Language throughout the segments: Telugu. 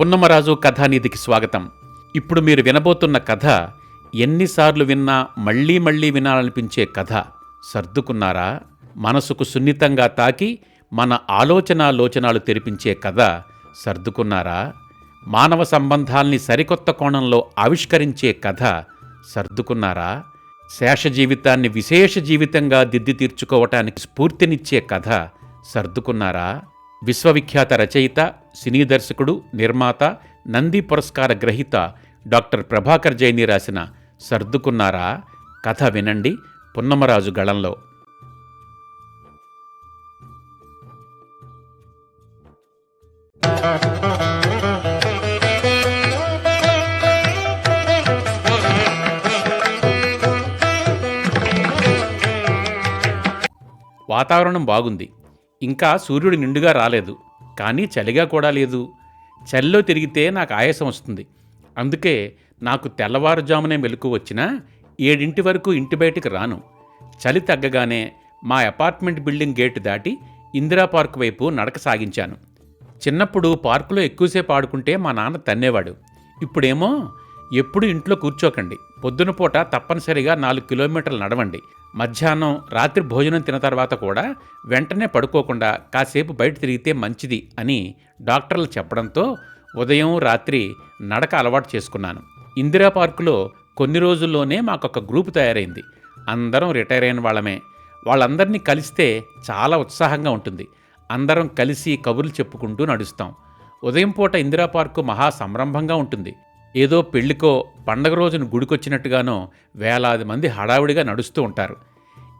పున్నమరాజు కథానిధికి స్వాగతం. ఇప్పుడు మీరు వినబోతున్న కథ ఎన్నిసార్లు విన్నా మళ్ళీ మళ్ళీ వినాలనిపించే కథ. సర్దుకున్నారా? మనసుకు సున్నితంగా తాకి మన ఆలోచన లోచనాలు తెరిపించే కథ సర్దుకున్నారా? మానవ సంబంధాల్ని సరికొత్త కోణంలో ఆవిష్కరించే కథ సర్దుకున్నారా? శేష జీవితాన్ని విశేష జీవితంగా దిద్ది తీర్చుకోవటానికి స్ఫూర్తినిచ్చే కథ సర్దుకున్నారా? విశ్వవిఖ్యాత రచయిత సినీ దర్శకుడు నిర్మాత నంది పురస్కార గ్రహీత డాక్టర్ ప్రభాకర్ జైని రాసిన సర్దుకున్నారా? కథ వినండి పున్నమరాజు గళంలో. వాతావరణం బాగుంది. ఇంకా సూర్యుడు నిండుగా రాలేదు. కానీ చలిగా కూడా లేదు. చలిలో తిరిగితే నాకు ఆయాసం వస్తుంది. అందుకే నాకు తెల్లవారుజామునే మెలకు వచ్చినా ఏడింటి వరకు ఇంటి బయటికి రాను. చలి తగ్గగానే మా అపార్ట్మెంట్ బిల్డింగ్ గేటు దాటి ఇందిరా పార్క్ వైపు నడక సాగించాను. చిన్నప్పుడు పార్కులో ఎక్కువసేపు ఆడుకుంటే మా నాన్న తన్నేవాడు. ఇప్పుడేమో ఎప్పుడు ఇంట్లో కూర్చోకండి. పొద్దున పూట తప్పనిసరిగా నాలుగు కిలోమీటర్లు నడవండి. మధ్యాహ్నం రాత్రి భోజనం తిన్న తర్వాత కూడా వెంటనే పడుకోకుండా కాసేపు బయట తిరిగితే మంచిది అని డాక్టర్లు చెప్పడంతో ఉదయం రాత్రి నడక అలవాటు చేసుకున్నాను. ఇందిరా పార్కులో కొన్ని రోజుల్లోనే మాకొక గ్రూప్ తయారైంది. అందరం రిటైర్ అయిన వాళ్ళమే. వాళ్ళందరినీ కలిస్తే చాలా ఉత్సాహంగా ఉంటుంది. అందరం కలిసి కబుర్లు చెప్పుకుంటూ నడుస్తాం. ఉదయం పూట ఇందిరా పార్కు మహా సంరంభంగా ఉంటుంది. ఏదో పెళ్ళికో పండగ రోజున గుడికొచ్చినట్టుగానో వేలాది మంది హడావిడిగా నడుస్తూ ఉంటారు.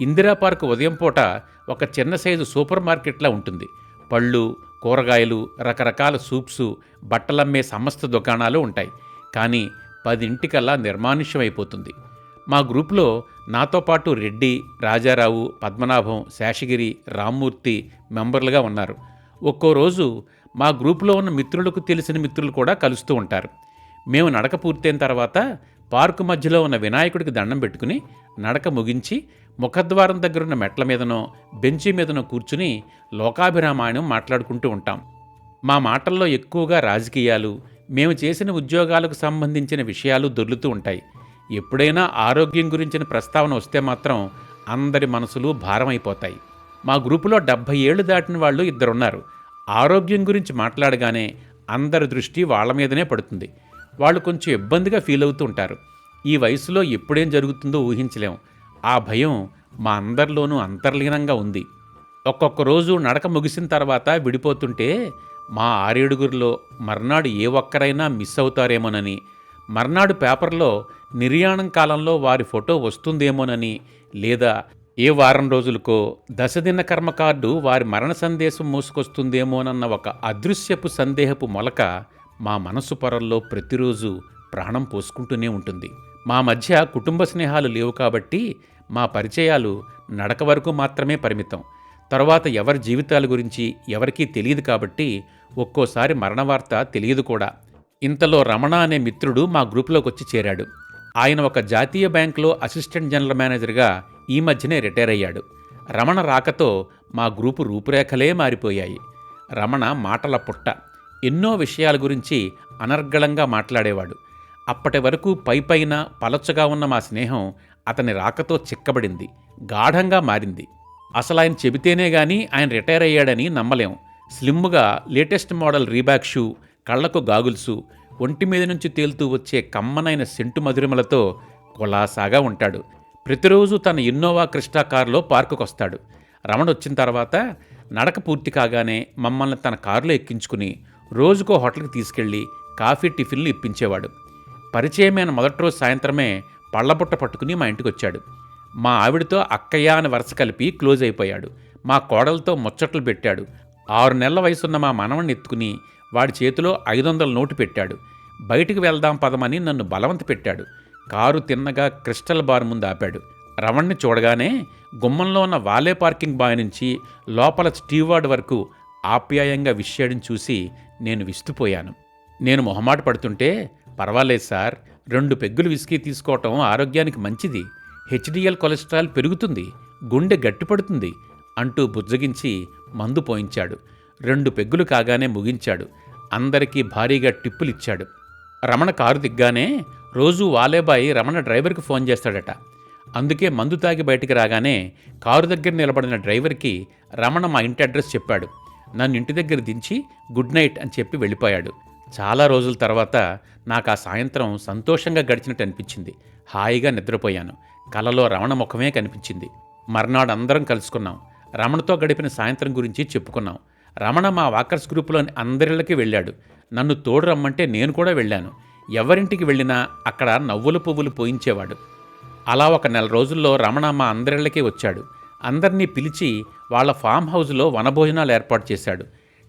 ఇందిరా పార్క్ ఉదయం పూట ఒక చిన్న సైజు సూపర్ మార్కెట్లా ఉంటుంది. పళ్ళు కూరగాయలు రకరకాల సూప్సు బట్టలమ్మే సమస్త దుకాణాలు ఉంటాయి. కానీ పదింటికల్లా నిర్మానుష్యమైపోతుంది. మా గ్రూప్లో నాతో పాటు రెడ్డి రాజారావు పద్మనాభం శేషగిరి రామ్మూర్తి మెంబర్లుగా ఉన్నారు. ఒక్కో రోజు మా గ్రూపులో ఉన్న మిత్రులకు తెలిసిన మిత్రులు కూడా కలుస్తూ ఉంటారు. మేము నడక పూర్తయిన తర్వాత పార్కు మధ్యలో ఉన్న వినాయకుడికి దండం పెట్టుకుని నడక ముగించి ముఖద్వారం దగ్గరున్న మెట్ల మీదనో బెంచి మీదనో కూర్చుని లోకాభిరామాయణం మాట్లాడుకుంటూ ఉంటాం. మా మాటల్లో ఎక్కువగా రాజకీయాలు మేము చేసిన ఉద్యోగాలకు సంబంధించిన విషయాలు దొర్లుతూ ఉంటాయి. ఎప్పుడైనా ఆరోగ్యం గురించిన ప్రస్తావన వస్తే మాత్రం అందరి మనసులు భారమైపోతాయి. మా గ్రూపులో డెబ్భై ఏళ్ళు దాటిన వాళ్ళు ఇద్దరున్నారు. ఆరోగ్యం గురించి మాట్లాడగానే అందరి దృష్టి వాళ్ళ మీదనే పడుతుంది. వాళ్ళు కొంచెం ఇబ్బందిగా ఫీల్ అవుతూ ఉంటారు. ఈ వయసులో ఎప్పుడేం జరుగుతుందో ఊహించలేం. ఆ భయం మా అందరిలోనూ అంతర్లీనంగా ఉంది. ఒక్కొక్క రోజు నడక ముగిసిన తర్వాత విడిపోతుంటే మా ఆరేడుగురిలో మర్నాడు ఏ ఒక్కరైనా మిస్ అవుతారేమోనని మర్నాడు పేపర్లో నిర్యాణం కాలంలో వారి ఫోటో వస్తుందేమోనని లేదా ఏ వారం రోజులకో దశదిన కర్మ కార్డు వారి మరణ సందేశం మోసుకొస్తుందేమోనన్న ఒక అదృశ్యపు సందేహపు మొలక మా మనసు పొరల్లో ప్రతిరోజు ప్రాణం పోసుకుంటూనే ఉంటుంది. మా మధ్య కుటుంబ స్నేహాలు లేవు కాబట్టి మా పరిచయాలు నడక వరకు మాత్రమే పరిమితం. తర్వాత ఎవరి జీవితాల గురించి ఎవరికీ తెలియదు కాబట్టి ఒక్కోసారి మరణ వార్త తెలియదు కూడా. ఇంతలో రమణ అనే మిత్రుడు మా గ్రూప్లోకి వచ్చి చేరాడు. ఆయన ఒక జాతీయ బ్యాంకులో అసిస్టెంట్ జనరల్ మేనేజర్గా ఈ మధ్యనే రిటైర్ అయ్యాడు. రమణ రాకతో మా గ్రూపు రూపురేఖలే మారిపోయాయి. రమణ మాటల పుట్ట. ఎన్నో విషయాల గురించి అనర్గళంగా మాట్లాడేవాడు. అప్పటి వరకు పైపైన పలచగా ఉన్న మా స్నేహం అతని రాకతో చిక్కబడింది గాఢంగా మారింది. అసలు ఆయన చెబితేనే గాని ఆయన రిటైర్ అయ్యాడని నమ్మలేం. స్లిమ్గా లేటెస్ట్ మోడల్ రీబ్యాక్ షూ కళ్ళకు గాగుల్సు ఒంటి మీద నుంచి తేలుతూ వచ్చే కమ్మనైన సెంటు మధురిమలతో కులాసాగా ఉంటాడు. ప్రతిరోజు తన ఇన్నోవా క్రిస్టా కారులో పార్కుకు వస్తాడు రమణ వచ్చిన తర్వాత నడక పూర్తి కాగానే మమ్మల్ని తన కారులో ఎక్కించుకుని రోజుకో హోటల్కి తీసుకెళ్ళి కాఫీ టిఫిన్లు ఇప్పించేవాడు. పరిచయమైన మొదటి రోజు సాయంత్రమే పళ్ళబుట్ట పట్టుకుని మా ఇంటికి వచ్చాడు మా ఆవిడతో అక్కయ్య అని వరుస కలిపి క్లోజ్ అయిపోయాడు. మా కోడలతో ముచ్చట్లు పెట్టాడు. ఆరు నెలల వయసున్న మా మనవణ్ణి ఎత్తుకుని వాడి చేతిలో ఐదు వందల నోటు పెట్టాడు. బయటికి వెళ్దాం పదమని నన్ను బలవంత పెట్టాడు. కారు తిన్నగా క్రిస్టల్ బార్ ముందు ఆపాడు. రమణ్ణి చూడగానే గుమ్మంలో ఉన్న వాలే పార్కింగ్ బాయ్ నుంచి లోపల స్టీవార్డ్ వరకు ఆప్యాయంగా విషయడం చూసి నేను విస్తుపోయాను. నేను మొహమాట పడుతుంటే పర్వాలేదు సార్ రెండు పెగ్గులు విస్కీ తీసుకోవటం ఆరోగ్యానికి మంచిది. హెచ్డిఎల్ కొలెస్ట్రాల్ పెరుగుతుంది గుండె గట్టిపడుతుంది అంటూ బుజ్జగించి మందు పోయించాడు. రెండు పెగ్గులు కాగానే ముగించాడు. అందరికీ భారీగా టిప్పులు ఇచ్చాడు రమణ కారు దిగ్గానే రోజు వాలేబాయి రమణ డ్రైవర్కి ఫోన్ చేస్తాడట. అందుకే మందు తాగి బయటికి రాగానే కారు దగ్గర నిలబడిన డ్రైవర్కి రమణ మా ఇంటి అడ్రస్ చెప్పాడు. నన్ను ఇంటి దగ్గర దించి గుడ్ నైట్ అని చెప్పి వెళ్ళిపోయాడు. చాలా రోజుల తర్వాత నాకు ఆ సాయంత్రం సంతోషంగా గడిచినట్టు అనిపించింది. హాయిగా నిద్రపోయాను. కలలో రమణ ముఖమే కనిపించింది. మర్నాడు అందరం కలుసుకున్నాం. రమణతో గడిపిన సాయంత్రం గురించి చెప్పుకున్నాం. రమణ మా వాకర్స్ గ్రూపులోని అందరిళ్ళకి వెళ్ళాడు. నన్ను తోడు రమ్మంటే నేను కూడా వెళ్ళాను. ఎవరింటికి వెళ్ళినా అక్కడ నవ్వుల పువ్వులు పోయించేవాడు. అలా ఒక నెల రోజుల్లో రమణ మా అందరిళ్ళకి వచ్చాడు. అందరినీ పిలిచి వాళ్ళ ఫామ్ హౌస్లో వనభోజనాలు ఏర్పాటు చేశాడు.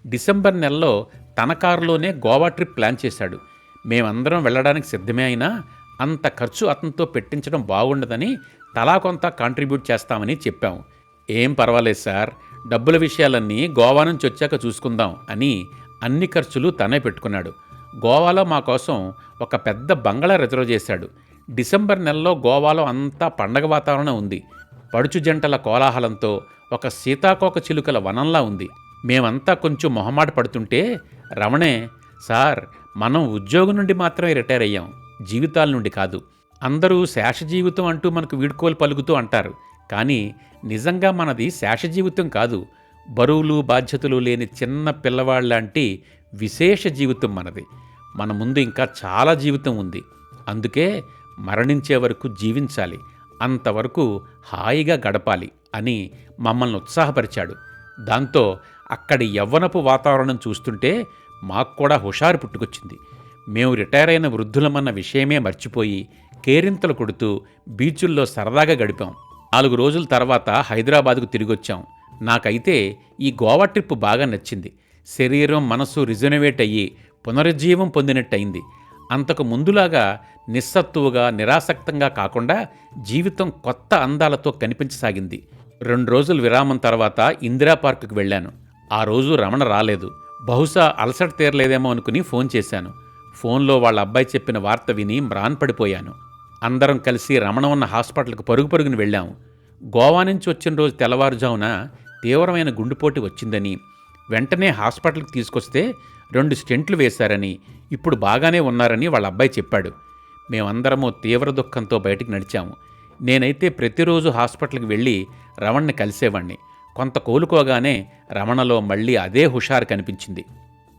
డిసెంబర్ నెలలో తన కారులోనే గోవా ట్రిప్ ప్లాన్ చేశాడు. మేమందరం వెళ్ళడానికి సిద్ధమే అయినా అంత ఖర్చు అతనితో పెట్టించడం బాగుండదని తలా కొంత కాంట్రిబ్యూట్ చేస్తామని చెప్పాం. ఏం పర్వాలేదు సార్ డబ్బుల విషయాలన్నీ గోవా నుంచి వచ్చాక చూసుకుందాం అని అన్ని ఖర్చులు తనే పెట్టుకున్నాడు. గోవాలో మా కోసం ఒక పెద్ద బంగళా రిజర్వ్ చేశాడు. డిసెంబర్ నెలలో గోవాలో అంతా పండగ వాతావరణం ఉంది. పడుచు జంటల కోలాహలంతో ఒక సీతాకోక చిలుకల వనంలా ఉంది. మేమంతా కొంచెం మొహమాట పడుతుంటే రమణే సార్ మనం ఉద్యోగం నుండి మాత్రమే రిటైర్ అయ్యాం. జీవితాల నుండి కాదు. అందరూ శేష జీవితం అంటూ మనకు వీడ్కోలు పలుకుతూ అంటారు. కానీ నిజంగా మనది శేష జీవితం కాదు. బరువులు బాధ్యతలు లేని చిన్న పిల్లవాళ్ళంటి విశేష జీవితం మనది. మన ముందు ఇంకా చాలా జీవితం ఉంది. అందుకే మరణించే వరకు జీవించాలి. అంతవరకు హాయిగా గడపాలి అని మమ్మల్ని ఉత్సాహపరిచాడు. దాంతో అక్కడి యవ్వనపు వాతావరణం చూస్తుంటే మాకు కూడా హుషారు పుట్టుకొచ్చింది. మేము రిటైర్ అయిన వృద్ధులమన్న విషయమే మర్చిపోయి కేరింతలు కొడుతూ బీచుల్లో సరదాగా గడిపాం. నాలుగు రోజుల తర్వాత హైదరాబాద్కు తిరిగొచ్చాం. నాకైతే ఈ గోవా ట్రిప్ బాగా నచ్చింది. శరీరం మనసు రిజనవేట్ అయ్యి పునరుజ్జీవం పొందినట్టయింది. అంతకు ముందులాగా నిస్సత్తువుగా నిరాసక్తంగా కాకుండా జీవితం కొత్త అందాలతో కనిపించసాగింది. రెండు రోజుల విరామం తర్వాత ఇందిరా పార్కుకి వెళ్ళాను. ఆ రోజు రమణ రాలేదు. బహుశా అలసట తీరలేదేమో అనుకుని ఫోన్ చేశాను. ఫోన్లో వాళ్ళ అబ్బాయి చెప్పిన వార్త విని మ్రాన్పడిపోయాను అందరం కలిసి రమణ ఉన్న హాస్పిటల్కి పరుగు పరుగుని వెళ్ళాము. గోవా నుంచి వచ్చిన రోజు తెల్లవారుజామున తీవ్రమైన గుండెపోటు వచ్చిందని వెంటనే హాస్పిటల్కి తీసుకొస్తే రెండు స్టెంట్లు వేశారని ఇప్పుడు బాగానే ఉన్నారని వాళ్ళ అబ్బాయి చెప్పాడు. మేమందరము తీవ్ర దుఃఖంతో బయటికి నడిచాము. నేనైతే ప్రతిరోజు హాస్పిటల్కి వెళ్ళి రమణ్ణి కలిసేవాణ్ణి. కొంత కోలుకోగానే రమణలో మళ్ళీ అదే హుషారు కనిపించింది.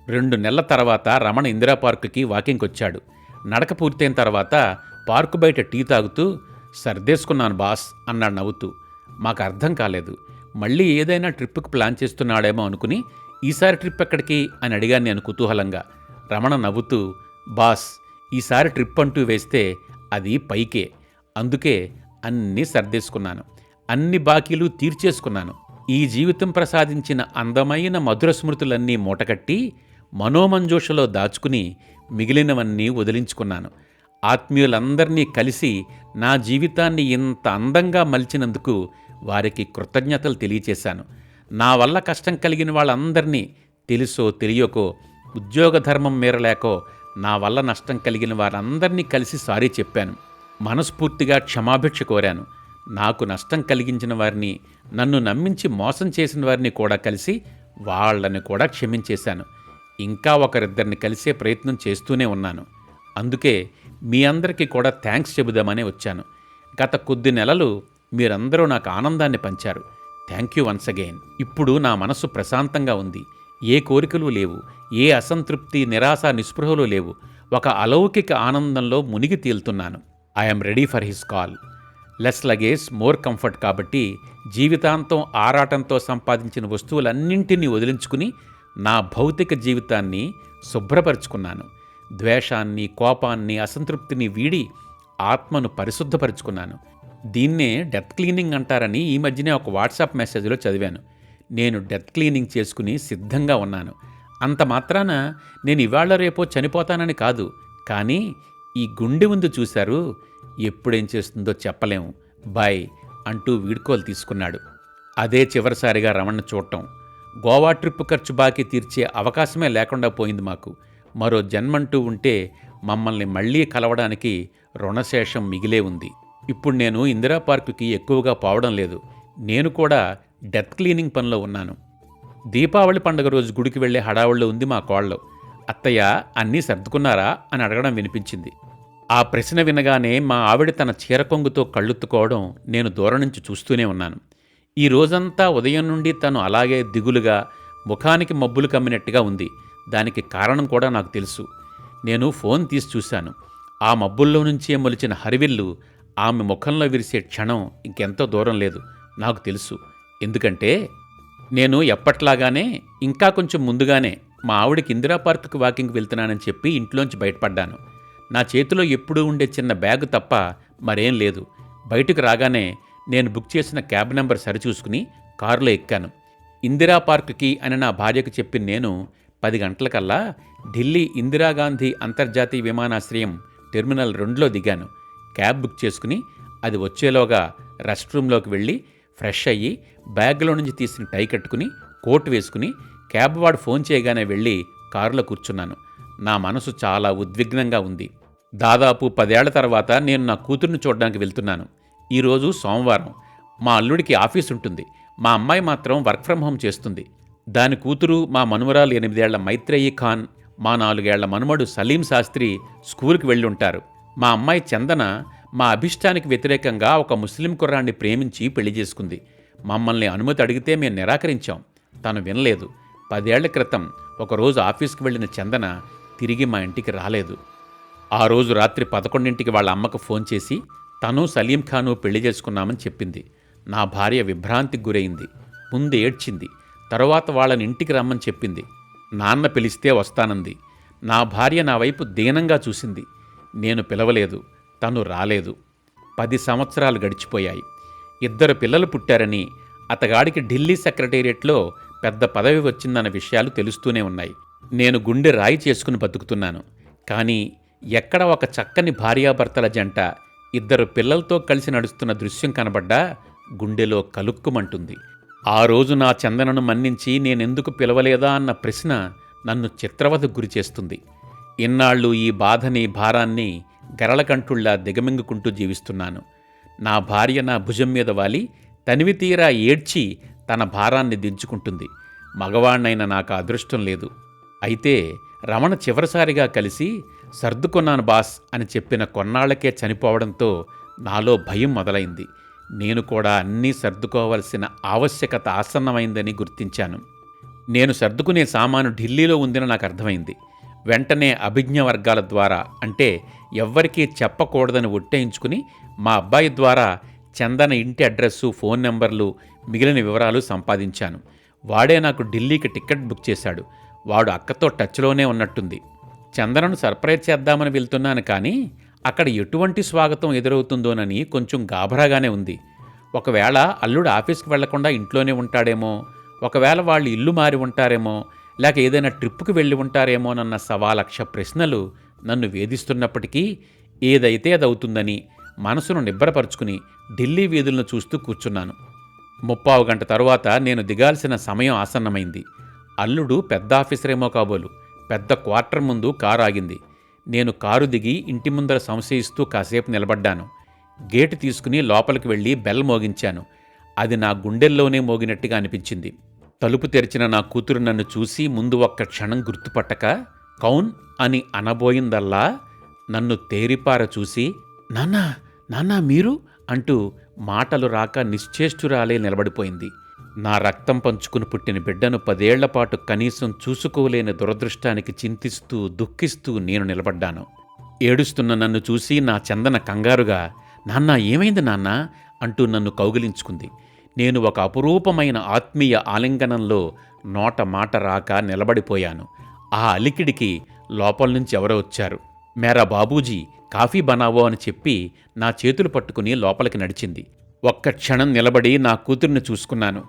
రెండు నెలల తర్వాత రమణ ఇందిరా పార్కుకి వాకింగ్కి వచ్చాడు. నడక పూర్తయిన తర్వాత పార్కు బయట టీ తాగుతూ సర్దేసుకున్నాను బాస్ అన్నాడు నవ్వుతూ. మాకు అర్థం కాలేదు. మళ్ళీ ఏదైనా ట్రిప్కి ప్లాన్ చేస్తున్నాడేమో అనుకుని ఈసారి ట్రిప్ ఎక్కడికి? అని అడిగాను నేను కుతూహలంగా. రమణ నవ్వుతూ బాస్ ఈసారి ట్రిప్ అంటూ వేస్తే అది పైకే. అందుకే అన్నీ సర్దేసుకున్నాను. అన్ని బాకీలు తీర్చేసుకున్నాను. ఈ జీవితం ప్రసాదించిన అందమైన మధుర స్మృతులన్నీ మూటకట్టి మనోమంజోషలో దాచుకుని మిగిలినవన్నీ వదిలించుకున్నాను. ఆత్మీయులందరినీ కలిసి నా జీవితాన్ని ఇంత అందంగా మలిచినందుకు వారికి కృతజ్ఞతలు తెలియచేశాను. నా వల్ల కష్టం కలిగిన వాళ్ళందరినీ తెలుసో తెలియకో ఉద్యోగ ధర్మం మేరలేకో నా వల్ల నష్టం కలిగిన వారందరినీ కలిసి సారీ చెప్పాను. మనస్ఫూర్తిగా క్షమాభిక్ష కోరాను. నాకు నష్టం కలిగించిన వారిని నన్ను నమ్మించి మోసం చేసిన వారిని కూడా కలిసి వాళ్ళని కూడా క్షమించేశాను. ఇంకా ఒకరిద్దరిని కలిసే ప్రయత్నం చేస్తూనే ఉన్నాను. అందుకే మీ అందరికీ కూడా థ్యాంక్స్ చెబుదామనే వచ్చాను. గత కొద్ది నెలలు మీరందరూ నాకు ఆనందాన్ని పంచారు. Thank you once again. ఇప్పుడు నా మనసు ప్రశాంతంగా ఉంది. ఏ కోరికలు లేవు ఏ అసంతృప్తి నిరాశ నిస్పృహలు లేవు. ఒక అలౌకిక ఆనందంలో మునిగి తేలుతున్నాను. I'm ready for his call less luggage more comfort కాబట్టి జీవితాంతం ఆరాటంతో సంపాదించిన వస్తువులన్నింటినీ వదిలించుకుని నా భౌతిక జీవితాన్ని శుభ్రపరుచుకున్నాను. ద్వేషాన్ని కోపాన్ని అసంతృప్తిని వీడి ఆత్మను పరిశుద్ధపరుచుకున్నాను. దీన్నే డెత్ క్లీనింగ్ అంటారని ఈ మధ్యనే ఒక వాట్సాప్ మెసేజ్లో చదివాను. నేను డెత్ క్లీనింగ్ చేసుకుని సిద్ధంగా ఉన్నాను. అంత మాత్రాన నేను ఇవాళ రేపో చనిపోతానని కాదు. కానీ ఈ గుండె ముందు చూశారు ఎప్పుడేం చేస్తుందో చెప్పలేము బాయ్ అంటూ వీడ్కోలు తీసుకున్నాడు. అదే చివరిసారిగా రమణ చూడటం. గోవా ట్రిప్ ఖర్చు బాకీ తీర్చే అవకాశమే లేకుండా పోయింది మాకు. మరో జన్మంటూ ఉంటే మమ్మల్ని మళ్ళీ కలవడానికి రుణశేషం మిగిలే ఉంది. ఇప్పుడు నేను ఇందిరా పార్కుకి ఎక్కువగా పోవడం లేదు. నేను కూడా డెత్ క్లీనింగ్ పనిలో ఉన్నాను. దీపావళి పండుగ రోజు గుడికి వెళ్ళే హడావుళ్ళు ఉంది మా కోళ్ళు. అత్తయ్య అన్నీ సర్దుకున్నారా? అని అడగడం వినిపించింది. ఆ ప్రశ్న వినగానే మా ఆవిడ తన చీర కొంగుతో కళ్ళుత్తుకోవడం నేను దూరం నుంచి చూస్తూనే ఉన్నాను. ఈ రోజంతా ఉదయం నుండి తను అలాగే దిగులుగా ముఖానికి మబ్బులు కమ్మినట్టుగా ఉంది. దానికి కారణం కూడా నాకు తెలుసు. నేను ఫోన్ తీసి చూశాను. ఆ మబ్బుల్లో నుంచే మొలిచిన హరివిల్లు ఆమె ముఖంలో విరిసే క్షణం ఇంకెంతో దూరం లేదు. నాకు తెలుసు. ఎందుకంటే నేను ఎప్పట్లాగానే ఇంకా కొంచెం ముందుగానే మా ఆవిడకి ఇందిరా పార్కుకి వాకింగ్ వెళ్తున్నానని చెప్పి ఇంట్లోంచి బయటపడ్డాను. నా చేతిలో ఎప్పుడూ ఉండే చిన్న బ్యాగ్ తప్ప మరేం లేదు. బయటకు రాగానే నేను బుక్ చేసిన క్యాబ్ నెంబర్ సరిచూసుకుని కారులో ఎక్కాను. ఇందిరా పార్కుకి అని నా భార్యకు చెప్పిన నేను పది గంటలకల్లా ఢిల్లీ ఇందిరాగాంధీ అంతర్జాతీయ విమానాశ్రయం టెర్మినల్ రెండులో దిగాను. క్యాబ్ బుక్ చేసుకుని అది వచ్చేలోగా రెస్ట్ రూమ్లోకి వెళ్ళి ఫ్రెష్ అయ్యి బ్యాగ్లో నుంచి తీసిన టై కట్టుకుని కోట్ వేసుకుని క్యాబ్ వాడు ఫోన్ చేయగానే వెళ్ళి కారులో కూర్చున్నాను. నా మనసు చాలా ఉద్విగ్నంగా ఉంది. దాదాపు పదేళ్ళ తర్వాత నేను నా కూతుర్ని చూడడానికి వెళ్తున్నాను. ఈరోజు సోమవారం. మా అల్లుడికి ఆఫీస్ ఉంటుంది. మా అమ్మాయి మాత్రం వర్క్ ఫ్రమ్ హోమ్ చేస్తుంది. దాని కూతురు మా మనుమరాలు ఎనిమిదేళ్ళ మైత్రేయి ఖాన్ మా నాలుగేళ్ళ మనుమడు సలీం శాస్త్రి స్కూల్కి వెళ్ళి ఉంటారు. మా అమ్మాయి చందన మా అభిష్టానికి వ్యతిరేకంగా ఒక ముస్లిం కుర్రాన్ని ప్రేమించి పెళ్ళి చేసుకుంది. మమ్మల్ని అనుమతి అడిగితే మేము నిరాకరించాం. తను వినలేదు. పదేళ్ళ క్రితం ఒకరోజు ఆఫీస్కి వెళ్ళిన చందన తిరిగి మా ఇంటికి రాలేదు. ఆ రోజు రాత్రి పదకొండింటికి వాళ్ళ అమ్మకు ఫోన్ చేసి తను సలీం ఖాను పెళ్ళి చేసుకున్నామని చెప్పింది. నా భార్య విభ్రాంతికి గురైంది. ముందు ఏడ్చింది. తరువాత వాళ్ళని ఇంటికి రమ్మని చెప్పింది. నాన్న పిలిస్తే వస్తానంది. నా భార్య నా వైపు దీనంగా చూసింది. నేను పిలవలేదు. తను రాలేదు. పది సంవత్సరాలు గడిచిపోయాయి. ఇద్దరు పిల్లలు పుట్టారని అతగాడికి ఢిల్లీ సెక్రటేరియట్లో పెద్ద పదవి వచ్చిందన్న విషయాలు తెలుస్తూనే ఉన్నాయి. నేను గుండె రాయి చేసుకుని బతుకుతున్నాను. కానీ ఎక్కడ ఒక చక్కని భార్యాభర్తల జంట ఇద్దరు పిల్లలతో కలిసి నడుస్తున్న దృశ్యం కనబడ్డా గుండెలో కలుక్కుమంటుంది. ఆ రోజు నా చందనను మన్నించి నేనెందుకు పిలవలేదా అన్న ప్రశ్న నన్ను చిత్రవధకు గురిచేస్తుంది ఇన్నాళ్ళు ఈ బాధని భారాన్ని గరళకంఠుళ్ళా దిగమింగుకుంటూ జీవిస్తున్నాను. నా భార్య నా భుజం మీద వాలి తనివి తీరా ఏడ్చి తన భారాన్ని దించుకుంటుంది. మగవాణ్ణైన నాకు అదృష్టం లేదు. అయితే రమణ చివరిసారిగా కలిసి సర్దుకున్నాను బాస్ అని చెప్పిన కొన్నాళ్ళకే చనిపోవడంతో నాలో భయం మొదలైంది. నేను కూడా అన్నీ సర్దుకోవలసిన ఆవశ్యకత ఆసన్నమైందని గుర్తించాను. నేను సర్దుకునే సామాను ఢిల్లీలో ఉందని నాకు అర్థమైంది. వెంటనే అభిజ్ఞ వర్గాల ద్వారా అంటే ఎవ్వరికీ చెప్పకూడదని ఒట్టేయించుకుని మా అబ్బాయి ద్వారా చందన ఇంటి అడ్రస్సు ఫోన్ నెంబర్లు మిగిలిన వివరాలు సంపాదించాను. వాడే నాకు ఢిల్లీకి టికెట్ బుక్ చేశాడు. వాడు అక్కతో టచ్లోనే ఉన్నట్టుంది. చందనను సర్ప్రైజ్ చేద్దామని వెళ్తున్నాను కానీ అక్కడ ఎటువంటి స్వాగతం ఎదురవుతుందోనని కొంచెం గాభరాగానే ఉంది. ఒకవేళ అల్లుడు ఆఫీస్కి వెళ్ళకుండా ఇంట్లోనే ఉంటాడేమో ఒకవేళ వాళ్ళు ఇల్లు మారి ఉంటారేమో లేక ఏదైనా ట్రిప్కి వెళ్ళి ఉంటారేమోనన్న సవా లక్ష ప్రశ్నలు నన్ను వేధిస్తున్నప్పటికీ ఏదైతే అది అవుతుందని మనసును నిబ్బరపరుచుకుని ఢిల్లీ వీధులను చూస్తూ కూర్చున్నాను. ముప్పావు గంట తరువాత నేను దిగాల్సిన సమయం ఆసన్నమైంది. అల్లుడు పెద్ద ఆఫీసరేమో కాబోలు. పెద్ద క్వార్టర్ ముందు కారు ఆగింది. నేను కారు దిగి ఇంటి ముందర సంశయిస్తూ కాసేపు నిలబడ్డాను. గేటు తీసుకుని లోపలికి వెళ్ళి బెల్ మోగించాను. అది నా గుండెల్లోనే మోగినట్టుగా అనిపించింది. తలుపు తెరిచిన నా కూతురు నన్ను చూసి ముందు ఒక్క క్షణం గుర్తుపట్టక కౌన్ అని అనబోయిందల్లా నన్ను తేరిపార చూసి నాన్నా నాన్నా మీరు? అంటూ మాటలు రాక నిశ్చేష్టురాలే నిలబడిపోయింది. నా రక్తం పంచుకుని పుట్టిన బిడ్డను పదేళ్ళపాటు కనీసం చూసుకోలేని దురదృష్టానికి చింతిస్తూ దుఃఖిస్తూ నేను నిలబడ్డాను. ఏడుస్తున్న నన్ను చూసి నా చందన కంగారుగా నాన్న ఏమైంది నాన్న? అంటూ నన్ను కౌగిలించుకుంది. నేను ఒక అపురూపమైన ఆత్మీయ ఆలింగనంలో నోట మాట రాక నిలబడిపోయాను. ఆ అలికిడికి లోపల నుంచి ఎవరో వచ్చారు. మేరా బాబూజీ కాఫీ బనావో అని చెప్పి నా చేతులు పట్టుకుని లోపలికి నడిచింది. ఒక్క క్షణం నిలబడి నా కూతురిని చూసుకున్నాను.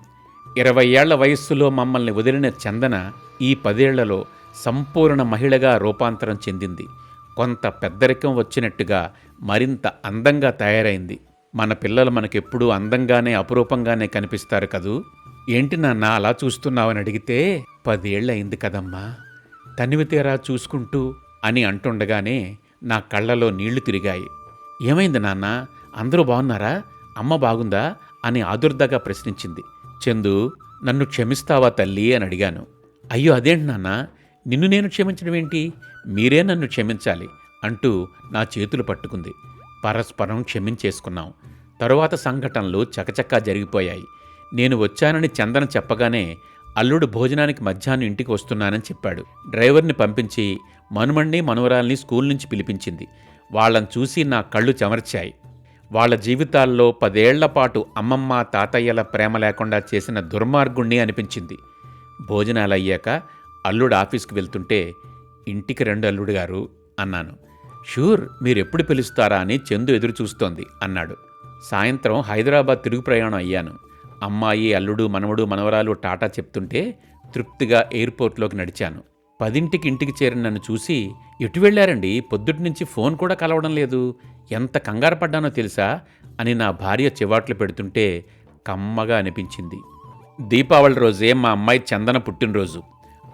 ఇరవై ఏళ్ళ వయస్సులో మమ్మల్ని వదిలిన చందన ఈ పదేళ్ళలో సంపూర్ణ మహిళగా రూపాంతరం చెందింది. కొంత పెద్దరికం వచ్చినట్టుగా మరింత అందంగా తయారైంది. మన పిల్లలు మనకెప్పుడూ అందంగానే అపురూపంగానే కనిపిస్తారు కదూ? ఏంటి నాన్న అలా చూస్తున్నావని అడిగితే పదేళ్ళయింది కదమ్మా. తనివి తీరా చూసుకుంటూ అని అంటుండగానే నా కళ్ళలో నీళ్ళు తిరిగాయి. ఏమైంది నాన్న? అందరూ బాగున్నారా అమ్మ బాగుందా? అని ఆదుర్దగా ప్రశ్నించింది. చందు నన్ను క్షమిస్తావా తల్లి అని అడిగాను. అయ్యో అదేంటి నాన్న? నిన్ను నేను క్షమించడం ఏంటి మీరే నన్ను క్షమించాలి అంటూ నా చేతులు పట్టుకుంది. పరస్పరం క్షమించేసుకున్నాం. తరువాత సంఘటనలు చకచకా జరిగిపోయాయి. నేను వచ్చానని చందన చెప్పగానే అల్లుడు భోజనానికి మధ్యాహ్నం ఇంటికి వస్తున్నానని చెప్పాడు. డ్రైవర్ని పంపించి మనుమణ్ణి మనవరాల్ని స్కూల్ నుంచి పిలిపించింది. వాళ్ళని చూసి నా కళ్ళు చెమర్చాయి. వాళ్ళ జీవితాల్లో పదేళ్ళ పాటు అమ్మమ్మ తాతయ్యల ప్రేమ లేకుండా చేసిన దుర్మార్గుణ్ణి అనిపించింది. భోజనాలు అయ్యాక అల్లుడు ఆఫీస్కి వెళ్తుంటే ఇంటికి రెండు అల్లుడు గారు అన్నాను. షూర్ మీరు ఎప్పుడు పిలుస్తారా అని చందు ఎదురు చూస్తోంది అన్నాడు. సాయంత్రం హైదరాబాద్ తిరుగు ప్రయాణం అయ్యాను. అమ్మాయి అల్లుడు మనవడు మనవరాలు టాటా చెప్తుంటే తృప్తిగా ఎయిర్పోర్ట్లోకి నడిచాను. పదింటికి ఇంటికి చేరిన నన్ను చూసి ఎటు వెళ్ళారండి? పొద్దుటి నుంచి ఫోన్ కూడా కలవడం లేదు. ఎంత కంగారు పడ్డానో తెలుసా? అని నా భార్య చివాట్లు పెడుతుంటే కమ్మగా అనిపించింది. దీపావళి రోజే మా అమ్మాయి చందన పుట్టినరోజు.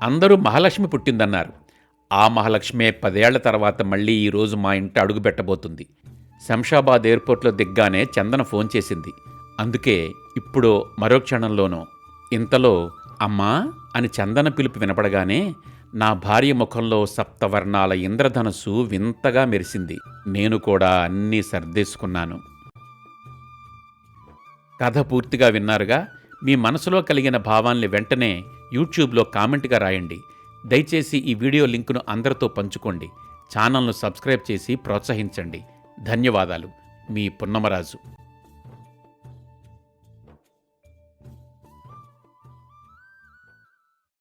అందరూ మహాలక్ష్మి పుట్టిందన్నారు. ఆ మహాలక్ష్మే పదేళ్ళ తర్వాత మళ్ళీ ఈరోజు మా ఇంట అడుగుపెట్టబోతుంది శంషాబాద్ ఎయిర్పోర్ట్లో దిగ్గానే చందన ఫోన్ చేసింది. అందుకే ఇప్పుడు మరో క్షణంలోనో ఇంతలో అమ్మా అని చందన పిలుపు వినపడగానే నా భార్య ముఖంలో సప్తవర్ణాల ఇంద్రధనస్సు వింతగా మెరిసింది. నేను కూడా అన్నీ సర్దేసుకున్నాను. కథ పూర్తిగా విన్నారుగా? మీ మనసులో కలిగిన భావాల్ని వెంటనే యూట్యూబ్లో కామెంట్గా రాయండి. దయచేసి ఈ వీడియో లింకును అందరితో పంచుకోండి. ఛానల్ను సబ్స్క్రైబ్ చేసి ప్రోత్సహించండి. ధన్యవాదాలు. మీ పున్నమరాజు.